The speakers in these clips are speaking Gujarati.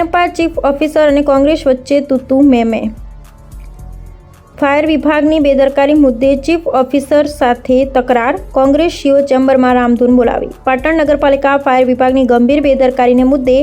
નારાયણપા ચીફ ઓફિસર અને કોંગ્રેસ વચ્ચે તૂતુ મેમે ફાયર વિભાગની બેદરકારી મુદ્દે ચીફ ઓફિસર સાથે તકરાર. કોંગ્રેસ કોંગ્રેસીઓ ચેમ્બરમાં રામધૂન બોલાવી. પાટણ નગરપાલિકા ફાયર વિભાગની ગંભીર બેદરકારીને મુદ્દે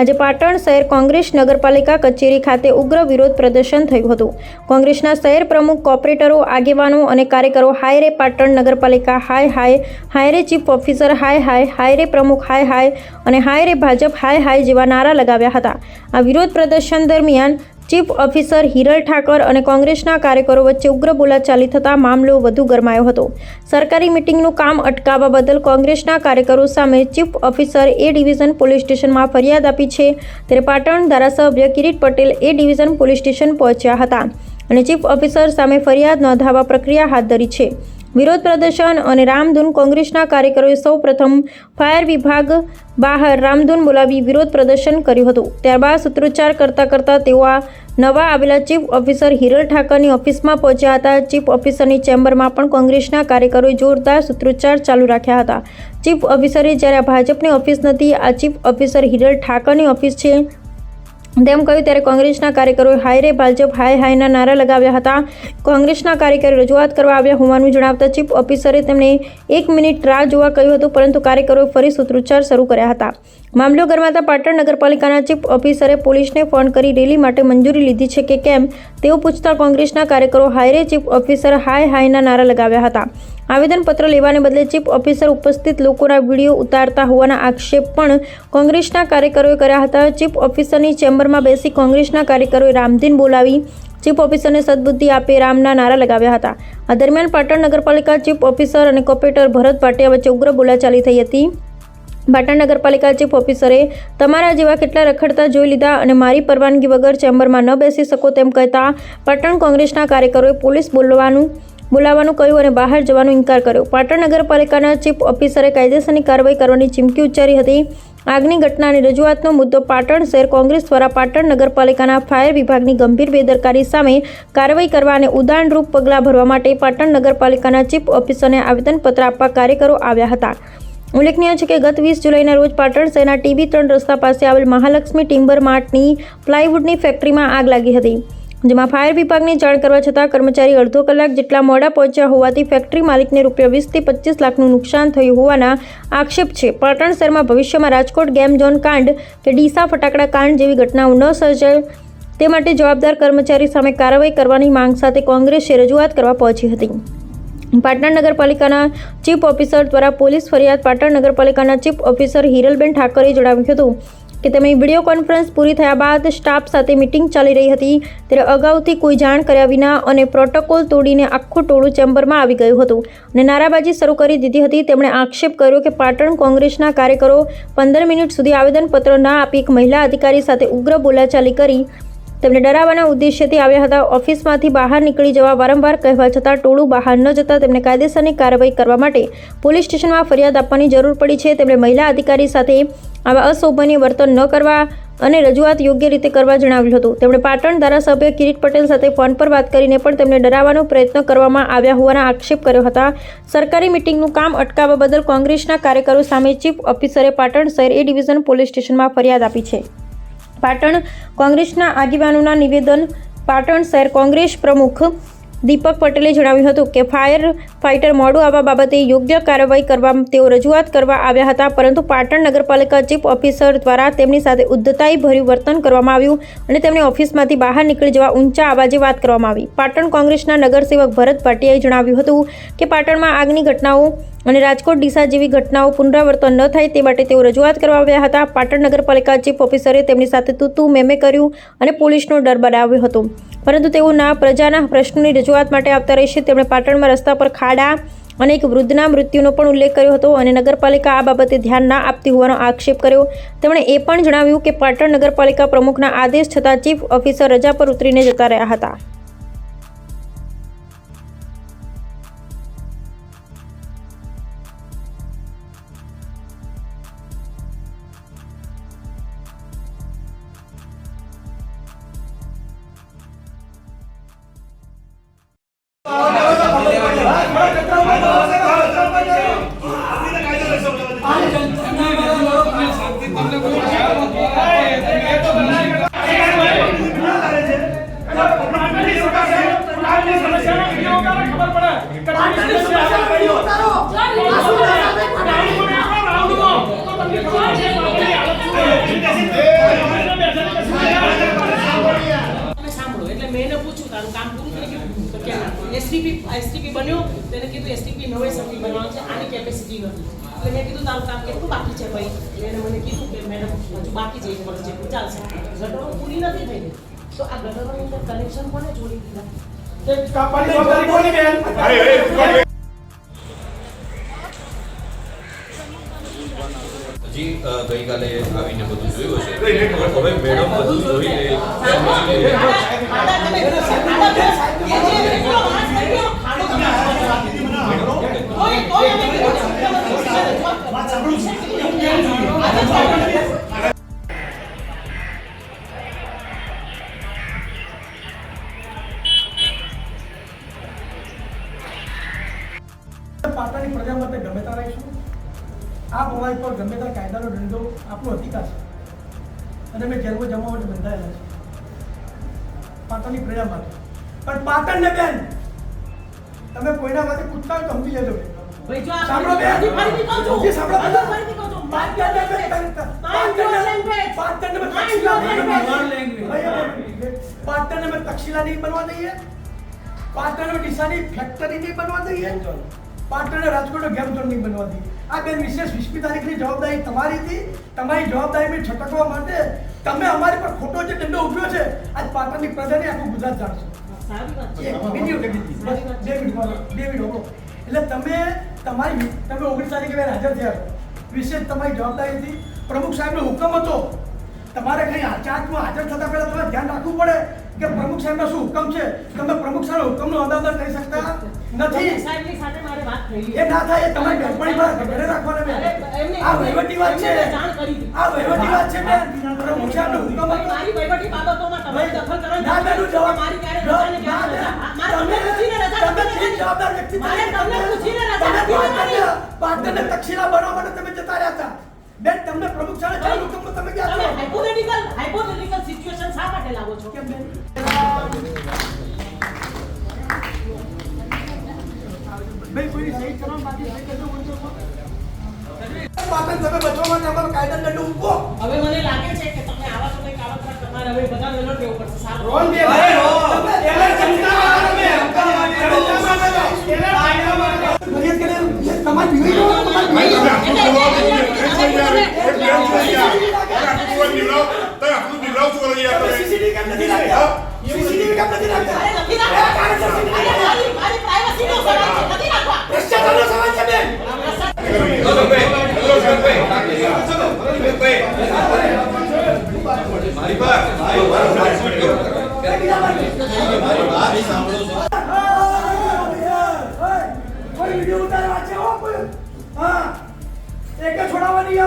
આજે પાટણ શહેર કોંગ્રેસ નગરપાલિકા કચેરી ખાતે ઉગ્ર વિરોધ પ્રદર્શન થયું હતું. કોંગ્રેસના શહેર પ્રમુખ કોર્પોરેટરો આગેવાનો અને કાર્યકરો હાય રે પાટણ નગરપાલિકા, હાય હાય હાય રે ચીફ ઓફિસર, હાય હાય હાય રે પ્રમુખ, હાય હાય અને હાય રે ભાજપ, હાય હાય જેવા નારા લગાવ્યા હતા. આ વિરોધ પ્રદર્શન દરમિયાન ચીફ ઓફિસર હિરલ ઠાકર અને કોંગ્રેસના કાર્યકરો વચ્ચે ઉગ્ર બોલાચાલી થતા મામલો વધુ ગરમાયો હતો. સરકારી મિટિંગનું કામ અટકાવવા બદલ કોંગ્રેસના કાર્યકરો સામે chief officer A division police સ્ટેશનમાં ફરિયાદ આપી છે. ત્યારે પાટણ ધારાસભ્ય Kirit Patel A division police station પહોંચ્યા હતા અને ચીફ ઓફિસર સામે ફરિયાદ નોંધાવવા પ્રક્રિયા હાથ ધરી છે. વિરોધ પ્રદર્શન અને રામધૂન કોંગ્રેસના કાર્યકરોએ સૌ પ્રથમ ફાયર વિભાગ બહાર રામધૂન બોલાવી વિરોધ પ્રદર્શન કર્યું હતું. ત્યારબાદ સૂત્રોચ્ચાર કરતા કરતા તેઓ આ નવા આવેલા ચીફ ઓફિસર હિરલ ઠાકરની ઓફિસમાં પહોંચ્યા હતા. ચીફ ઓફિસરની ચેમ્બરમાં પણ કોંગ્રેસના કાર્યકરોએ જોરદાર સૂત્રોચ્ચાર ચાલુ રાખ્યા હતા. ચીફ ઓફિસરે જ્યારે ભાજપની ઓફિસ નથી, આ ચીફ ઓફિસર હિરલ ઠાકરની ઓફિસ છે. તેમ કહ્યું, ત્યારે કોંગ્રેસના કાર્યકરોએ હાય રે ભાજપ, હાય હાયના નારા લગાવ્યા હતા. કોંગ્રેસના કાર્યકરો રજૂઆત કરવા આવ્યા હોવાનું જણાવતા ચીફ ઓફિસરે તેમને એક મિનિટ રાહ જોવા કહ્યું હતું, પરંતુ કાર્યકરોએ ફરી સૂત્રોચ્ચાર શરૂ કર્યા હતા. મામલો ગરમાતા પાટણ નગરપાલિકાના ચીફ ઓફિસરે પોલીસને ફોન કરી રેલી માટે મંજૂરી લીધી છે કે કેમ તેવું પૂછતા કોંગ્રેસના કાર્યકરો હાય રે ચીફ ઓફિસર, હાય હાયના નારા લગાવ્યા હતા. આવેદનપત્ર લેવાને બદલે ચીફ ઓફિસર ઉપસ્થિત લોકોના વીડિયો ઉતારતા હોવાના આક્ષેપ પણ કોંગ્રેસના કાર્યકરોએ કર્યા હતા. ચીફ ઓફિસરની ચેમ્બરમાં બેસી કોંગ્રેસના કાર્યકરોએ રામધીન બોલાવી ચીફ ઓફિસરને સદબુદ્ધિ આપે રામના નારા લગાવ્યા હતા. આ દરમિયાન પાટણ નગરપાલિકા ચીફ ઓફિસર અને કોર્પોરેટર ભરત ભાટિયા વચ્ચે ઉગ્ર બોલાચાલી થઈ હતી. પાટણ નગરપાલિકા ચીફ ઓફિસરે, તમારા જેવા કેટલા રખડતા જોઈ લીધા અને મારી પરવાનગી વગર ચેમ્બરમાં ન બેસી શકો તેમ કહેતા પાટણ કોંગ્રેસના કાર્યકરોએ પોલીસ બોલવાનું બોલાવવાનું કહ્યું અને બહાર જવાનો ઇનકાર કર્યો. પાટણ નગરપાલિકાના ચીફ ઓફિસરે કાયદેસરની કાર્યવાહી કરવાની ચીમકી ઉચ્ચારી હતી. આગની ઘટનાની રજૂઆતનો મુદ્દો પાટણ શહેર કોંગ્રેસ દ્વારા પાટણ નગરપાલિકાના ફાયર વિભાગની ગંભીર બેદરકારી સામે કાર્યવાહી કરવા અને ઉદાહરણરૂપ પગલાં ભરવા માટે પાટણ નગરપાલિકાના ચીફ ઓફિસરને આવેદનપત્ર આપવા કાર્યકરો આવ્યા હતા. ઉલ્લેખનીય છે કે ગત વીસ જુલાઈના રોજ પાટણ શહેરના ટીબી ત્રણ રસ્તા પાસે આવેલ મહાલક્ષ્મી ટિમ્બર માર્ટની પ્લાયવુડની ફેક્ટરીમાં આગ લાગી હતી. જેમાં ફાયર વિભાગને જાણ કરવા છતાં કર્મચારી અડધો કલાક જેટલા મોડા પહોંચ્યા હોવાથી ફેક્ટરી માલિકને રૂપિયા વીસથી પચીસ લાખનું નુકસાન થયું હોવાના આક્ષેપ છે. પાટણ શહેરમાં ભવિષ્યમાં રાજકોટ ગેમ ઝોન કાંડ કે ડીસા ફટાકડા કાંડ જેવી ઘટનાઓ ન સર્જાય તે માટે જવાબદાર કર્મચારી સામે કાર્યવાહી કરવાની માંગ સાથે કોંગ્રેસે રજૂઆત કરવા પહોંચી હતી. પાટણ નગરપાલિકાના ચીફ ઓફિસર દ્વારા પોલીસ ફરિયાદ પાટણ નગરપાલિકાના ચીફ ઓફિસર હિરલબેન ઠાકરે જણાવ્યું હતું કે તેમની વીડિયો કોન્ફરન્સ પૂરી થયા બાદ સ્ટાફ સાથે મિટિંગ ચાલી રહી હતી. ત્યારે અગાઉથી કોઈ જાણ કર્યા વિના અને પ્રોટોકોલ તોડીને આખું ટોળું ચેમ્બરમાં આવી ગયું હતું અને નારાબાજી શરૂ કરી દીધી હતી. તેમણે આક્ષેપ કર્યો કે પાટણ કોંગ્રેસના કાર્યકરો પંદર મિનિટ સુધી આવેદનપત્ર ના આપી એક મહિલા અધિકારી સાથે ઉગ્ર બોલાચાલી કરી તેમને ડરાવવાના ઉદ્દેશ્યથી આવ્યા હતા. ઓફિસમાંથી બહાર નીકળી જવા વારંવાર કહેવા છતાં ટોળું બહાર ન જતા તેમને કાયદેસરની કાર્યવાહી કરવા માટે પોલીસ સ્ટેશનમાં ફરિયાદ આપવાની જરૂર પડી છે. તેમણે મહિલા અધિકારી સાથે આવા અશોભનીય વર્તન ન કરવા અને રજૂઆત યોગ્ય રીતે કરવા જણાવ્યું હતું. તેમણે પાટણ ધારાસભ્ય કિરીટ પટેલ સાથે ફોન પર વાત કરીને પણ તેમને ડરાવવાનો પ્રયત્ન કરવામાં આવ્યા હોવાના આક્ષેપ કર્યો હતા. સરકારી મિટિંગનું કામ અટકાવવા બદલ કોંગ્રેસના કાર્યકરો સામે ચીફ ઓફિસરે પાટણ શહેર એ ડિવિઝન પોલીસ સ્ટેશનમાં ફરિયાદ આપી છે. પાટણ કોંગ્રેસના આગેવાનોના નિવેદન પાટણ શહેર કોંગ્રેસ પ્રમુખ દીપક પટેલે જણાવ્યું હતું કે ફાયર ફાઇટર મોડું આવવા બાબતે યોગ્ય કાર્યવાહી કરવા તેઓ રજૂઆત કરવા આવ્યા હતા, પરંતુ પાટણ નગરપાલિકા ચીફ ઓફિસર દ્વારા તેમની સાથે ઉદ્ધતાઈ ભર્યું વર્તન કરવામાં આવ્યું અને તેમને ઓફિસમાંથી બહાર નીકળી જવા ઊંચા અવાજે વાત કરવામાં આવી. પાટણ કોંગ્રેસના નગરસેવક ભરત ભાટિયાએ જણાવ્યું હતું કે પાટણમાં આગની ઘટનાઓ અને રાજકોટ ડીસા જેવી ઘટનાઓ પુનરાવર્તન ન થાય તે માટે તેઓ રજૂઆત કરવા આવ્યા હતા. પાટણ નગરપાલિકા ચીફ ઓફિસરે તેમની સાથે તૂતું મેમે કર્યું અને પોલીસનો ડર બનાવ્યો હતો. પરંતુ તેઓ ના પ્રજાના પ્રશ્નોની રજૂઆત માટે આવતા રહેશે. તેમણે પાટણમાં રસ્તા પર ખાડા અને એક વૃદ્ધના મૃત્યુનો પણ ઉલ્લેખ કર્યો હતો અને નગરપાલિકા આ બાબતે ધ્યાન ના આપતી હોવાનો આક્ષેપ કર્યો. તેમણે એ પણ જણાવ્યું કે પાટણ નગરપાલિકા પ્રમુખના આદેશ છતાં ચીફ ઓફિસર રજા પર ઉતરીને જતા રહ્યા હતા. એસટીપી એસટીપી બન્યો તેને કીધું એસટીપી નવે સર્ટી બનવાનું છે આની કેપેસિટી નથી એટલે કીધું તારું કામ કેટલું બાકી છે ભાઈ એને મને કીધું કે મેડમ બાકી છે એક વર્ષ ચાલશે ગટરો પૂરી નથી થઈ તો આ ગટરોની અંદર કનેક્શન કોને જોડી દીધા? હજી ગઈકાલે આવીને બધું જોયું હશે હવે મેડમ બધું જોઈ લે પાટણની પ્રજા માટે ગમે ત્યાં રહીશું. આ પ્રવાહ પર ગમે ત્યાં કાયદાનો ધંધો આપણો અધિકાર છે. અને અમે જેલમાં જમા માટે બંધાયેલા છે પાટણની પ્રજા માટે. પણ પાટણને બેન તમે કોઈના માટે પૂછતા હોય તો સમજી લેજો. સાંભળો બેન. સાંભળો your language. પાટણને બેન Mind તક્ષશિલા your નહીં language. બનવા દઈએ. પાટણને દઈએ પાટણને રાજકોટનો ગેમ ઝોન નહીં બનવા દઈએ આ બેન વિશેષ વીસમી તારીખની જવાબદારી તમારી હતી. તમારી જવાબદારીને છટકવા માટે તમે અમારી પર ખોટો જે દંડો ઉભ્યો છે આજ પાટણની પ્રજાને આખું ગુજરાત જાણશે. સારી વાત છે. એક મિનિટ એક બે મિનિટ બે મિનિટ એટલે તમે તમારી તમે ઓગણીસ તારીખે હાજર થયા. વિશેષ તમારી જવાબદારી હતી. પ્રમુખ સાહેબનો હુકમ હતો. તમારે કઈ ચાર્જમાં હાજર થતા પહેલા તમારે ધ્યાન રાખવું પડે કે પ્રમુખ સાહેબનો શું હુકમ છે? તમે પ્રમુખ સાહેબના હુકમનો અદાદર કરી શકતા નથી? સાહેબની સાથે મારે વાત થઈ એ ના થાય એ તમારી બેનપણી પર ઘરે રાખવાના આ વહીવટી વાત છે. જાણ કરી આ વહીવટી વાત છે બેન. પ્રમુખ સાહેબનો હુકમ હતો. મારી વહીવટી બાબતોમાં તમે દખલ કરો ના બેન, જવાબ- મારી ક્યારે રજા ક્યારે રજા? મારે તમને પૂછીને રજા તમે જવાબદાર વ્યક્તિ મારે તમને પૂછીને રજા નથી પાટણને- પાટણને તક્ષશિલા બનાવવા માટે તમે જતા રહ્યા હતા. બેન તમને પ્રમુખ સાહેબ ચાલુ હુકમમાં તમે ક્યાં તમે છો? હાઇપોથેટિકલ hypothetical situation શા માટે લાવો છો? કેમ બેન? ભાઈ કોઈ સહી કરો બાકી સહી કરજો બોલજો પાટણ તમે બચવા માટે અમારો કાયદા દંડ ઊભો હવે મને લાગે છે કે તમે આવા તો કંઈક તમારે હવે બધા વેલો ટેવ પડશે સારું. રોન બે અરે રો તમે એલા જનતા તમે તમારી વિવેક તમારી વિવેક તમે આટલું બોલવા નીવડાવો. તમે આટલું નીવડાવો છો કરી યાર તમે. સીસીટીવી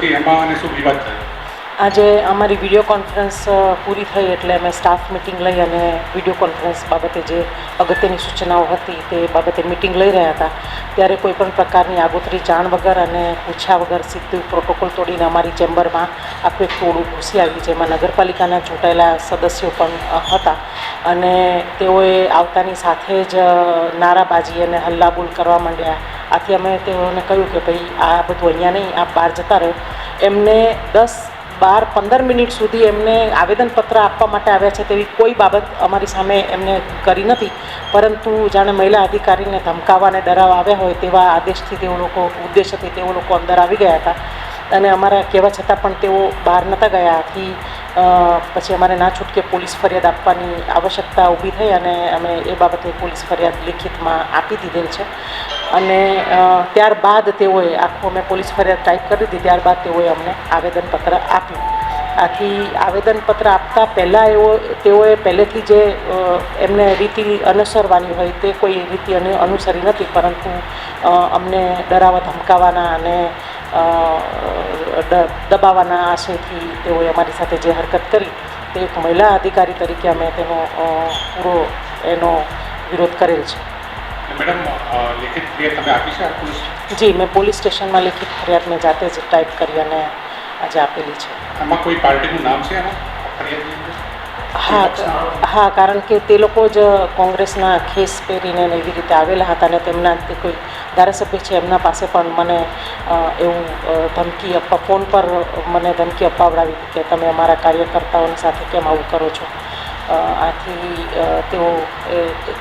હતી એમાં અને શું વિવાદ થયો? આજે અમારી વીડિયો કોન્ફરન્સ પૂરી થઈ એટલે અમે સ્ટાફ મિટિંગ લઈ અને વીડિયો કોન્ફરન્સ બાબતે જે અગત્યની સૂચનાઓ હતી તે બાબતે મિટિંગ લઈ રહ્યા હતા. ત્યારે કોઈ પણ પ્રકારની આગોતરી જાણ વગર અને પૂછ્યા વગર સીધું પ્રોટોકોલ તોડીને અમારી ચેમ્બરમાં આખું એક ટોળું ઘૂસી આવ્યું, જેમાં નગરપાલિકાના ચૂંટાયેલા સદસ્યો પણ હતા. અને તેઓએ આવતાની સાથે જ નારાબાજી અને હલ્લાબોલ કરવા માંડ્યા. આથી અમે તેઓને કહ્યું કે ભાઈ આ બધું અહીંયા નહીં આ બહાર જતા રહો. એમને દસ બાર, પંદર મિનિટ સુધી એમને આવેદનપત્ર આપવા માટે આવ્યા છે તેવી કોઈ બાબત અમારી સામે એમને કરી નથી. પરંતુ જાણે મહિલા અધિકારીને ધમકાવવા અને ડરાવવા આવ્યા હોય તેવા આદેશથી તેઓ લોકો ઉદ્દેશથી તેઓ લોકો અંદર આવી ગયા હતા. અને અમારા કહેવા છતાં પણ તેઓ બહાર નહોતા ગયા. આથી પછી અમારે ના છૂટકે પોલીસ ફરિયાદ આપવાની આવશ્યકતા ઊભી થઈ અને અમે એ બાબતે પોલીસ ફરિયાદ લિખિતમાં આપી દીધેલ છે. અને ત્યારબાદ તેઓએ આખું અમે પોલીસ ફરિયાદ ટાઈપ કરી દીધી. ત્યારબાદ તેઓએ અમને આવેદનપત્ર આપ્યું. આથી, આવેદનપત્ર આપતા પહેલાં એવો, તેઓએ પહેલેથી જે એમને રીતિ અનુસરવાની હોય તે કોઈ રીતિ અનુ, અનુસરી નથી. પરંતુ અમને ડરાવવા ધમકાવવાના અને દબાવવાના આશયથી તેઓએ અમારી સાથે જે હરકત કરી તે એક મહિલા અધિકારી તરીકે અમે તેનો પૂરો એનો વિરોધ કરેલ છે. જી મેં પોલીસ સ્ટેશનમાં લેખિત ફરિયાદ મેં જાતે જ ટાઈપ કરી અને આજે આપેલી છે. આમાં કોઈ પાર્ટીનું નામ છે હા હા, કારણ કે તે લોકો જ કોંગ્રેસના ખેસ પહેરીને એવી રીતે આવેલા હતા અને તેમના કોઈ ધારાસભ્ય છે એમના પાસે પણ મને એવું ધમકી આપવા, ફોન પર મને ધમકી અપાવડાવી કે તમે અમારા કાર્યકર્તાઓની સાથે કેમ આવું કરો છો. આથી તેઓ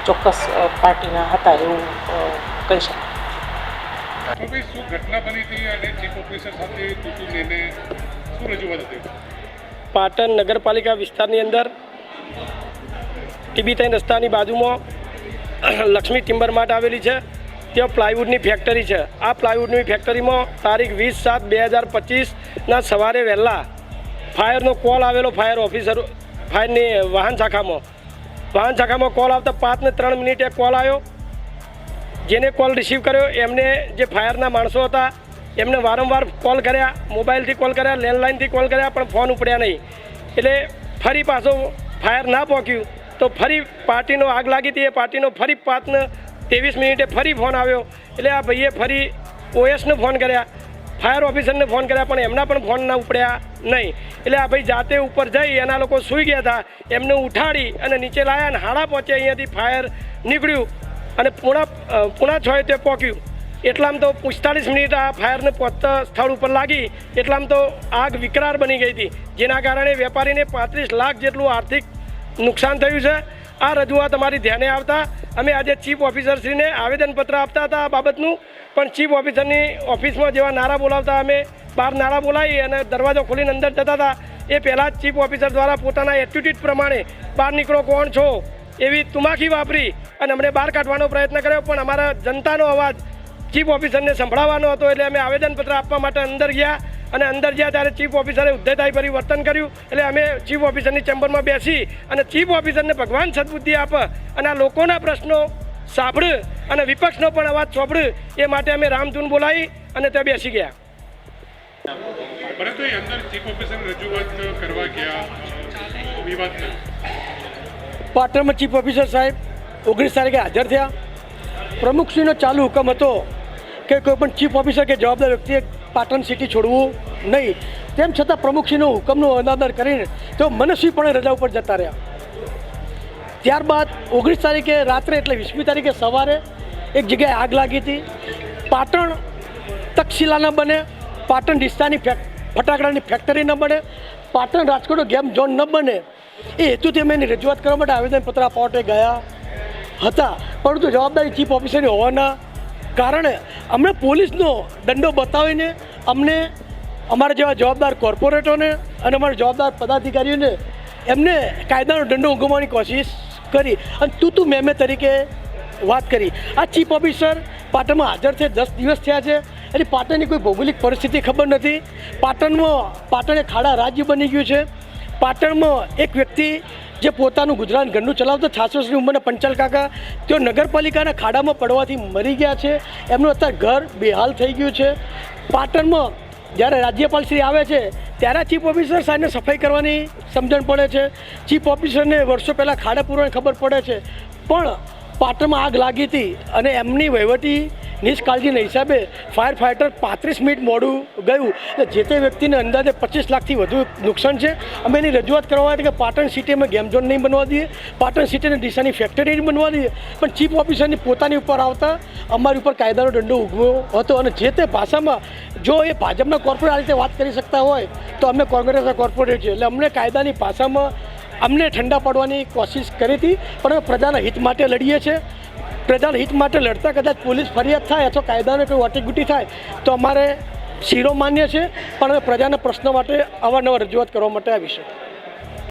ચોક્કસ પાર્ટીના હતા એવું કહી શકાય. ઘટના બની હતી અને ચીફ ઓફિસર સાથે રજૂઆત હતી? પાટણ નગરપાલિકા વિસ્તારની અંદર ટીબી ત્રણ રસ્તાની બાજુમાં લક્ષ્મી ટિમ્બર માર્ટ આવેલી છે. ત્યાં પ્લાયવુડની ફેક્ટરી છે. આ પ્લાયવુડની ફેક્ટરીમાં તારીખ વીસ સાત બે હજાર પચીસના સવારે વહેલા ફાયરનો કોલ આવેલો ફાયર ઓફિસર, ફાયરની વાહન શાખામાં. વાહન શાખામાં કોલ આવતા પાંચ ને ત્રણ મિનિટે કોલ આવ્યો. જેને કોલ રિસીવ કર્યો, એમને જે ફાયરના માણસો હતા એમને વારંવાર કોલ કર્યા, મોબાઈલથી કોલ કર્યા લેન્ડલાઇનથી કોલ કર્યા, પણ ફોન ઉપડ્યા નહીં. એટલે ફરી પાછો ફાયર ના પહોંચ્યું તો ફરી પાર્ટીનો આગ લાગી હતી, એ પાર્ટીનો ફરી પાંચને ત્રેવીસ મિનિટે ફરી ફોન આવ્યો. એટલે આ ભાઈએ ફરી ઓએસને ફોન કર્યા, ફાયર ઓફિસરને ફોન કર્યા, પણ એમના પણ ફોન ના ઉપડ્યા નહીં. એટલે આ ભાઈ જાતે ઉપર જઈ એના લોકો સૂઈ ગયા હતા, એમને ઉઠાડી અને નીચે લાયા અને હાડા પહોંચે અહીંયાથી ફાયર નીકળ્યું અને પૂણા પૂણા છ તે પહોંચ્યું એટલામાં તો પિસ્તાળીસ મિનિટ આ ફાયરને પહોંચતા સ્થળ ઉપર લાગી, એટલામાં તો આગ વિકરાળ બની ગઈ હતી. જેના કારણે વેપારીને પાંત્રીસ લાખ જેટલું આર્થિક નુકસાન થયું છે. આ રજૂઆત અમારી ધ્યાને આવતા અમે આજે ચીફ ઓફિસરશ્રીને આવેદનપત્ર આપતા હતા આ બાબતનું. પણ ચીફ ઓફિસરની ઓફિસમાં જેવા નારા બોલાવતા અમે બહાર નારા બોલાવી અને દરવાજો ખોલીને અંદર જતા હતા. એ પહેલાં જ ચીફ ઓફિસર દ્વારા પોતાના એટ્યુટ્યુડ પ્રમાણે બહાર નીકળો, કોણ છો? એવી તુમાખી વાપરી અને અમને બહાર કાઢવાનો પ્રયત્ન કર્યો. પણ અમારા જનતાનો અવાજ ચીફ ઓફિસરને સંભળાવવાનો હતો એટલે અમે આવેદનપત્ર આપવા માટે અંદર ગયા અને અંદર ગયા ત્યારે ચીફ ઓફિસરે ઉદ્ધતાઈ પરિવર્તન કર્યું. એટલે અમે ચીફ ઓફિસરની ચેમ્બરમાં બેસી અને ચીફ ઓફિસરને ભગવાન સદબુદ્ધિ આપે અને આ લોકોના પ્રશ્નો સાંભળે અને વિપક્ષનો પણ અવાજ સાંભળે એ માટે અમે રામધૂન બોલાવી અને ત્યાં બેસી ગયા. પરંતુ અંદર ચીફ ઓફિસર રજૂઆત કરવા ગયા પાટણમાં ચીફ ઓફિસર સાહેબ ઓગણીસ તારીખે હાજર થયા. પ્રમુખશ્રીનો ચાલુ હુકમ હતો. કે કોઈ પણ ચીફ ઓફિસર કે જવાબદાર વ્યક્તિએ પાટણ સિટી છોડવું નહીં. તેમ છતાં પ્રમુખશ્રીનો હુકમનો અનાદર કરીને તેઓ મનસ્વીપણે રજા ઉપર જતા રહ્યા. ત્યારબાદ ઓગણીસ તારીખે રાત્રે એટલે વીસમી તારીખે સવારે એક જગ્યાએ આગ લાગી હતી. પાટણ તક્ષશિલા ન બને, પાટણ રિસ્તાની ફેક, ફટાકડાની ફેક્ટરી ન બને, પાટણ રાજકોટ ગેમ ઝોન ન બને. એ હેતુથી અમે એની રજૂઆત કરવા માટે આવેદનપત્ર આપવા માટે ગયા હતા. પરંતુ જવાબદારી ચીફ ઓફિસરની હોવાના કારણે અમને પોલીસનો દંડો બતાવીને અમને અમારા જેવા જવાબદાર કોર્પોરેટરને અને અમારા જવાબદાર પદાધિકારીઓને એમને કાયદાનો દંડો ઉગમવાની કોશિશ કરી. અને તું તું મેમે તરીકે વાત કરી. આ ચીફ ઓફિસર પાટણમાં હાજર છે, દસ દિવસ થયા છે. એટલે પાટણની કોઈ ભૌગોલિક પરિસ્થિતિ ખબર નથી. પાટણમાં, પાટણ એ ખાડા રાજ્ય બની ગયું છે. પાટણમાં એક વ્યક્તિ જે પોતાનું ગુજરાન ઘરનું ચલાવતા છાસો શ્રી ઉંમરના પંચાલ કાકા, તેઓ નગરપાલિકાના ખાડામાં પડવાથી મરી ગયા છે. એમનું અત્યારે ઘર બેહાલ થઈ ગયું છે. પાટણમાં જ્યારે રાજ્યપાલ શ્રી આવે છે, ત્યારે ચીફ ઓફિસર સાહેબને સફાઈ કરવાની સમજણ પડે છે. ચીફ ઓફિસરને વર્ષો પહેલાં ખાડા પૂરવાની ખબર પડે છે. પણ પાટણમાં આગ લાગી હતી અને એમની વહીવટી નિષ્કાળજીના હિસાબે ફાયર ફાઇટર પાંત્રીસ મિનિટ મોડું ગયું. જે તે વ્યક્તિને અંદાજે પચીસ લાખથી વધુ નુકસાન છે. અમે એની રજૂઆત કરવા માટે કે પાટણ સિટીમાં ગેમ ઝોન નહીં બનવા દઈએ. પાટણ સિટીને દિશાની ફેક્ટરી નહીં બનવા દઈએ. પણ ચીફ ઓફિસરની પોતાની ઉપર આવતા અમારી ઉપર કાયદાનો દંડો ઉગવ્યો હતો અને જે તે ભાષામાં જો એ ભાજપના કોર્પોરેટ આ રીતે વાત કરી શકતા હોય તો અમે કોંગ્રેસના કોર્પોરેટ છે. એટલે અમને કાયદાની ભાષામાં અમને ઠંડા પાડવાની કોશિશ કરી હતી, પણ અમે પ્રજાના હિત માટે લડીએ છીએ. પ્રજાના હિત માટે લડતા કદાચ પોલીસ ફરિયાદ થાય અથવા કાયદાને કોઈ વટીગુટી થાય, તો અમારે શીરો માન્ય છે, પણ અમે પ્રજાના પ્રશ્નો માટે અવારનવાર રજૂઆત કરવા માટે આવીશું